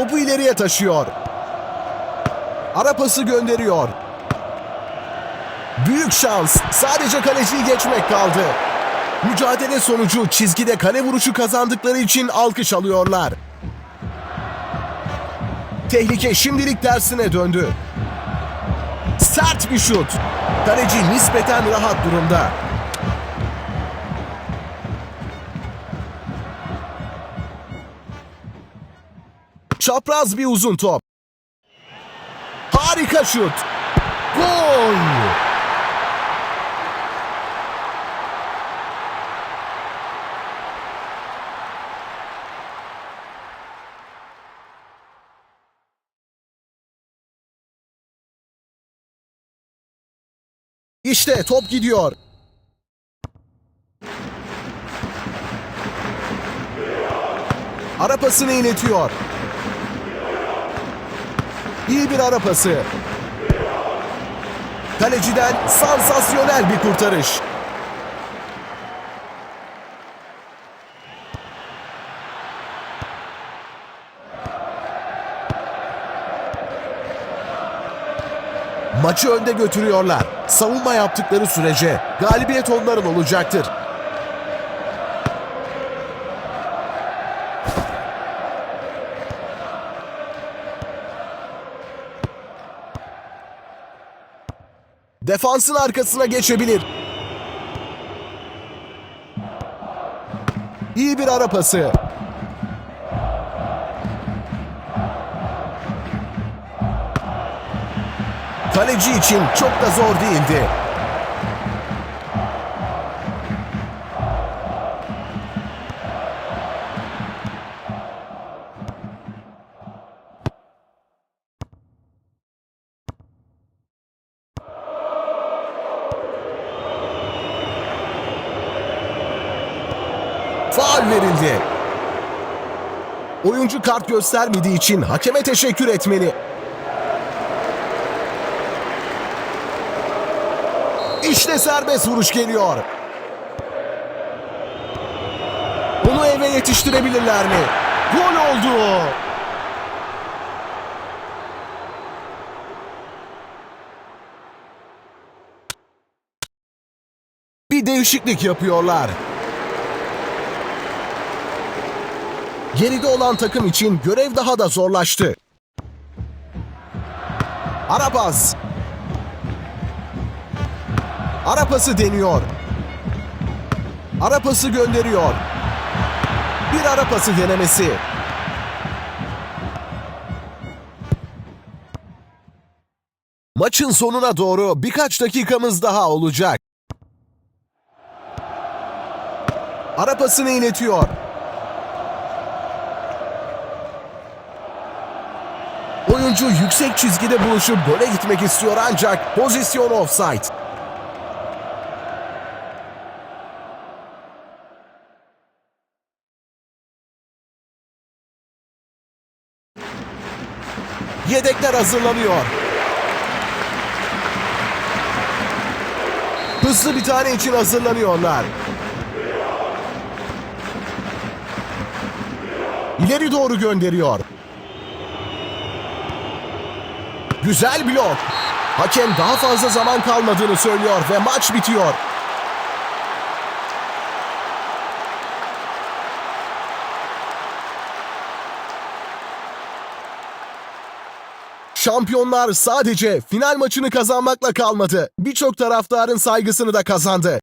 Topu ileriye taşıyor. Ara pası gönderiyor. Büyük şans. Sadece kaleciyi geçmek kaldı. Mücadele sonucu çizgide kale vuruşu kazandıkları için alkış alıyorlar. Tehlike şimdilik tersine döndü. Sert bir şut. Kaleci nispeten rahat durumda. Çapraz bir uzun top. Harika şut. Gol. İşte top gidiyor. Ara pasını iletiyor. İyi bir ara pası. Kaleciden sansasyonel bir kurtarış. Maçı önde götürüyorlar. Savunma yaptıkları sürece galibiyet onların olacaktır. Defansın arkasına geçebilir. İyi bir ara pası. Kaleci için çok da zor değildi. Faul verildi. Oyuncu kart göstermediği için hakeme teşekkür etmeli. İşte serbest vuruş geliyor. Bunu eve yetiştirebilirler mi? Gol oldu. Bir değişiklik yapıyorlar. Geride olan takım için görev daha da zorlaştı. Arabaz. Ara pası deniyor. Ara pası gönderiyor. Bir ara pası denemesi. Maçın sonuna doğru birkaç dakikamız daha olacak. Ara pasını iletiyor. Oyuncu yüksek çizgide buluşup gole gitmek istiyor ancak pozisyon offside. Yedekler hazırlanıyor. Hızlı bir tane için hazırlanıyorlar. İleri doğru gönderiyor. Güzel blok. Hakem daha fazla zaman kalmadığını söylüyor ve maç bitiyor. Şampiyonlar sadece final maçını kazanmakla kalmadı. Birçok taraftarın saygısını da kazandı.